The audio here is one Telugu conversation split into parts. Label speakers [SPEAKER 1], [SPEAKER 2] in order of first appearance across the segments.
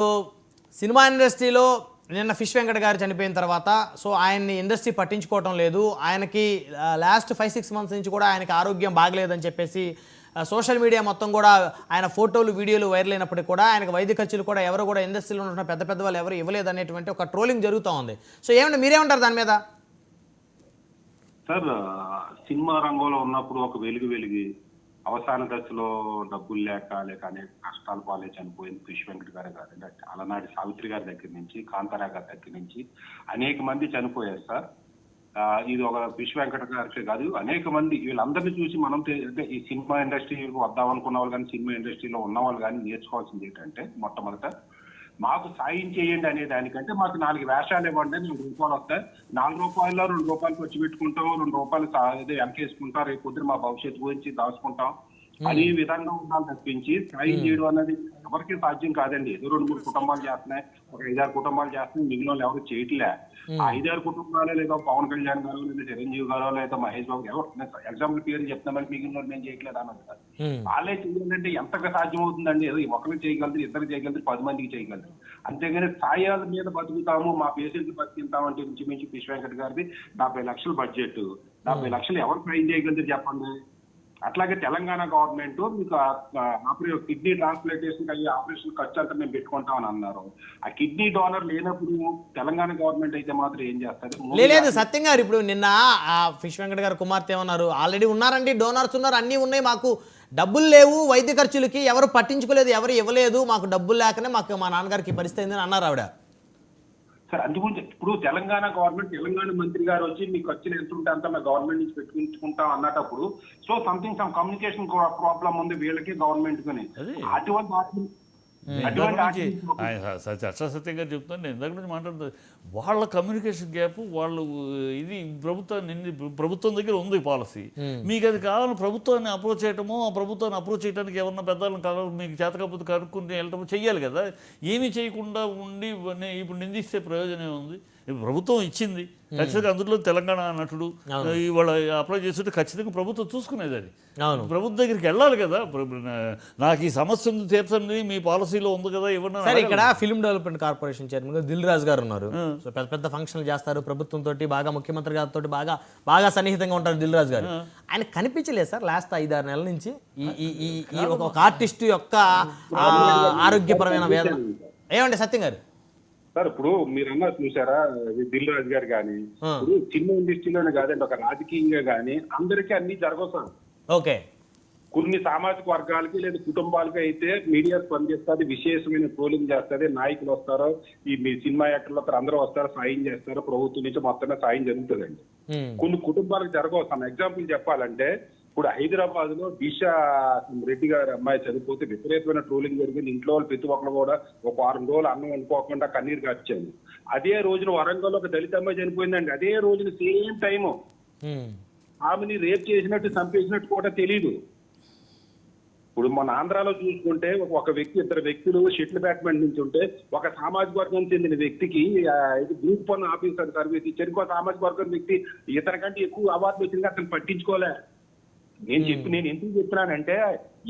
[SPEAKER 1] సో సినిమా ఇండస్ట్రీలో నిన్న ఫిష్ వెంకట గారు చనిపోయిన తర్వాత సో ఆయన్ని ఇండస్ట్రీ పట్టించుకోవటం లేదు. ఆయనకి లాస్ట్ ఫైవ్ సిక్స్ మంత్స్ నుంచి కూడా ఆయనకి ఆరోగ్యం బాగలేదని చెప్పేసి సోషల్ మీడియా మొత్తం కూడా ఆయన ఫోటోలు వీడియోలు వైరల్ అయినప్పటికీ కూడా ఆయనకు వైద్య ఖర్చులు కూడా ఎవరు కూడా ఇండస్ట్రీలో ఉంటున్న పెద్ద పెద్ద వాళ్ళు ఎవరు ఇవ్వలేదు అనేటువంటి ఒక ట్రోలింగ్ జరుగుతూ ఉంది. సో ఏమంటే మీరేమంటారు దాని మీద?
[SPEAKER 2] సార్ సినిమా రంగంలో ఉన్నప్పుడు ఒక వెలుగు వెలిగి అవసాన దశలో డబ్బులు లేక లేక అనేక కష్టాల పాలే చనిపోయింది కృషి వెంకట గారు కాదండి అలనాటి సావిత్రి గారి దగ్గర నుంచి కాంతారా గారి దగ్గర నుంచి అనేక మంది చనిపోయారు సార్. ఆ, ఇది ఒక విశ్వ వెంకట గారికి కాదు. అనేక మంది వీళ్ళందరినీ చూసి మనం అంటే ఈ సినిమా ఇండస్ట్రీకి వద్దాం అనుకున్న వాళ్ళు కానీ సినిమా ఇండస్ట్రీలో ఉన్న వాళ్ళు కానీ నేర్చుకోవాల్సింది ఏంటంటే మొట్టమొదట మాకు సాయం చేయండి అనే దానికంటే మాకు నాలుగు వేషాలు ఇవ్వండి నాలుగు రూపాయలు వస్తాయి. నాలుగు రూపాయల్లో రెండు రూపాయలు ఖర్చు పెట్టుకుంటాం రెండు రూపాయలు అదే వెనకేసుకుంటాం రేపు పొద్దున మా భవిష్యత్తు గురించి దాచుకుంటాం. అనే విధంగా ఉండాలి తప్పించి సాయం చేయడం అనేది ఎవరికి సాధ్యం కాదండి. ఏదో రెండు మూడు కుటుంబాలు చేస్తున్నాయి ఒక ఐదారు కుటుంబాలు చేస్తున్నాయి మిగిలిన వాళ్ళు ఎవరు చేయట్లే ఆ ఐదారు కుటుంబాలు లేదా పవన్ కళ్యాణ్ గారు లేదా చిరంజీవి గారు లేదా మహేష్ బాబు ఎవరు ఎగ్జాంపుల్ పేరు చెప్తున్నామని మిగిలిన వాళ్ళు నేను చేయట్లేదు అన్నది సార్. వాళ్ళే చేయాలంటే ఎంతగా సాధ్యం అవుతుందండి ఏదో ఒకరికి చేయగలరు ఇద్దరు చేయగలరు పది మందికి చేయగలరు. అంతేగాని సాయాల మీద బతుకుతాము మా పేషెంట్ బతికింటామంటే ఇంచుమించు విశ్వ వెంకట్ గారిది డెబ్బై లక్షల బడ్జెట్ డెబ్బై లక్షలు ఎవరు ట్రైన్ చేయగలరు చెప్పండి? అట్లాగే తెలంగాణ గవర్నమెంట్ మీకు ఆపరేషన్ కిడ్నీ ట్రాన్స్ప్లాంటేషన్ అయ్యే ఆపరేషన్ ఖర్చు అంతా మేము పెట్టుకుంటామని అన్నారు. ఆ కిడ్నీ డోనర్ లేనప్పుడు తెలంగాణ గవర్నమెంట్ అయితే మాత్రం ఏం చేస్తారు
[SPEAKER 1] లేదు సత్యం గారు ఇప్పుడు నిన్న ఆ ఫిష్ వెంకట్ గారు కుమార్తె ఏమన్నారు? ఆల్రెడీ ఉన్నారండి డోనర్స్ ఉన్నారు అన్నీ ఉన్నాయి మాకు డబ్బులు లేవు వైద్య ఖర్చులకి ఎవరు పట్టించుకోలేదు ఎవరు ఇవ్వలేదు మాకు డబ్బులు లేకనే మాకు మా నాన్నగారికి పరిస్థితి అయిందని అన్నారు ఆవిడ.
[SPEAKER 2] సార్ అందుగురించి ఇప్పుడు తెలంగాణ గవర్నమెంట్ తెలంగాణ మంత్రి గారు వచ్చి మీకు ఖర్చులు ఎంత ఉంటే అంత మా గవర్నమెంట్ నుంచి పెట్టుకుంటాం అన్నటప్పుడు so something some communication problem ఉంది వీళ్ళకి గవర్నమెంట్ అటువంటి
[SPEAKER 3] నుంచి ఆయన సత్య అక్షరసత్యంగా చెప్తున్నాను. నేను ఇందాక నుంచి మాట్లాడుతుంది వాళ్ళ కమ్యూనికేషన్ గ్యాప్ వాళ్ళు ఇది ప్రభుత్వాన్ని ప్రభుత్వం దగ్గర ఉంది పాలసీ మీకు అది కావాలని ప్రభుత్వాన్ని అప్రోచ్ చేయటము ఆ ప్రభుత్వాన్ని అప్రోచ్ చేయడానికి ఎవరన్నా పెద్దలను కావాలి మీకు చేత కాకపోతే కనుక్కుంటే వెళ్ళటము చెయ్యాలి కదా. ఏమీ చేయకుండా ఉండి ఇప్పుడు నిందిస్తే ప్రయోజనం ఏముంది? ఇప్పుడు ప్రభుత్వం ఇచ్చింది. ఖచ్చితంగా అందులో తెలంగాణ నటుడు ఇవాళ అప్లై చేస్తుంటే ఖచ్చితంగా ప్రభుత్వం చూసుకునేది అది.
[SPEAKER 1] అవును.
[SPEAKER 3] ప్రభుత్వం దగ్గరికి వెళ్ళాలి కదా. నాకు ఈ సమస్య ఉంది తీర్చండి మీ పాలసీలో ఉంది కదా ఇవ్వండి
[SPEAKER 1] సరే ఇక్కడ. Film development corporation chairman Dil Raju గారు ఉన్నారు. సో పెద్ద పెద్ద ఫంక్షన్లు చేస్తారు ప్రభుత్వం తోటి బాగా ముఖ్యమంత్రి గారితో బాగా బాగా సన్నిహితంగా ఉంటారు దిల్ రాజు గారు. ఆయన కనిపించలేదు సార్ లాస్ట్ ఐదారు నెలల నుంచి ఈ ఒక ఆర్టిస్ట్ యొక్క ఆరోగ్యపరమైన వేదన. ఏమండి సత్యం గారు?
[SPEAKER 2] సార్ ఇప్పుడు మీరన్నా చూసారా దిల్ రాజు గారు కానీ. ఇప్పుడు సినిమా ఇండస్ట్రీలోనే కాదండి ఒక రాజకీయంగా కానీ అందరికీ అన్ని జరగవు సార్
[SPEAKER 1] ఓకే.
[SPEAKER 2] కొన్ని సామాజిక వర్గాలకి లేదా కుటుంబాలకి అయితే మీడియా స్పందిస్తుంది విశేషమైన ట్రోలింగ్ చేస్తుంది నాయకులు వస్తారు ఈ మీ సినిమా యాక్టర్లు వస్తారు అందరూ వస్తారు సాయం చేస్తారు ప్రభుత్వం నుంచి మొత్తం సాయం జరుగుతుందండి. కొన్ని కుటుంబాలకు జరగవు సమ్ ఎగ్జాంపుల్ చెప్పాలంటే ఇప్పుడు హైదరాబాద్లో దిశ రెడ్డి గారి అమ్మాయి చనిపోతే విపరీతమైన ట్రోలింగ్ జరిగింది. ఇంట్లో వాళ్ళు ప్రతి ఒక్కరు కూడా ఒక వారం రోజులు అన్నం వండుకోకుండా కన్నీరు కార్చాను అదే రోజున వరంగల్లో ఒక దళిత అమ్మాయి చనిపోయిందండి. అదే రోజున సేమ్ టైము ఆమెని రేప్ చేసినట్టు చంపేసినట్టు కూడా తెలియదు ఇప్పుడు మన ఆంధ్రాలో చూసుకుంటే ఒక- ఒక వ్యక్తి ఇద్దరు వ్యక్తులు షటిల్ బ్యాట్మెంట్ నుంచి ఉంటే ఒక సామాజిక వర్గం చెందిన వ్యక్తికి గ్రూప్ వన్ ఆఫీసర్ సర్వీస్ ఇచ్చారు. ఇంకో సామాజిక వర్గం వ్యక్తి ఇతనికంటే ఎక్కువ అవార్డులు వచ్చింది అతను పట్టించుకోలే. నేను చెప్పి నేను ఎందుకు చెప్తున్నానంటే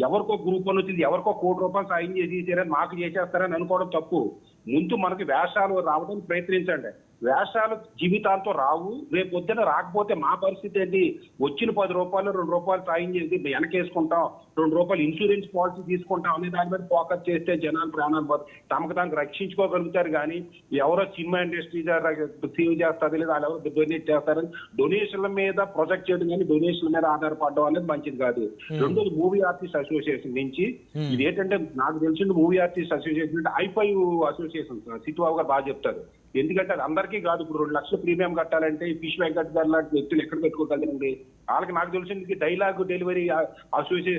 [SPEAKER 2] ఎవరికో గ్రూప్ వన్ వచ్చింది ఎవరికో కోటి రూపాయలు సాయం చేసి ఇచ్చారని మాకు చేసేస్తారని అనుకోవడం తప్పు. ముందు మనకి వేషాలు రావడానికి ప్రయత్నించండి. వేషాలు జీవితాంతో రావు. రేపు పొద్దున రాకపోతే మా పరిస్థితి ఏంటి? వచ్చిన పది రూపాయలు రెండు రూపాయలు సాయం చేసి వెనకేసుకుంటాం. రెండు రూపాయలు ఇన్సూరెన్స్ పాలసీ తీసుకుంటాం అనే దాని మీద ఫోకస్ చేస్తే జనాలు ప్రాణాలు. తమకు తాను రక్షించుకోగలుగుతారు కానీ ఎవరో సినిమా ఇండస్ట్రీ సేవ్ చేస్తారు లేదా వాళ్ళు ఎవరో డొనేట్ చేస్తారని డొనేషన్ల మీద ప్రొజెక్ట్ చేయడం కానీ డొనేషన్ల మీద ఆధారపడడం అనేది మంచిది కాదు. రెండోది మూవీ ఆర్టిస్ట్ అసోసియేషన్ నుంచి ఇది ఏంటంటే నాకు తెలిసింది మూవీ ఆర్టిస్ట్ అసోసియేషన్ అంటే ఐ ఫైవ్ అసోసియేషన్ సిట్టుబాబు గారు బాగా చెప్తారు. ఎందుకంటే అది అందరికీ కాదు. ఇప్పుడు రెండు లక్షల ప్రీమియం కట్టాలంటే ఫిష్ వెంకట్ గారు లాంటి వ్యక్తులు ఎక్కడ పెట్టుకోగలరండి వాళ్ళకి నాకు తెలిసింది డైలాగ్ డెలివరీ అసోసియేషన్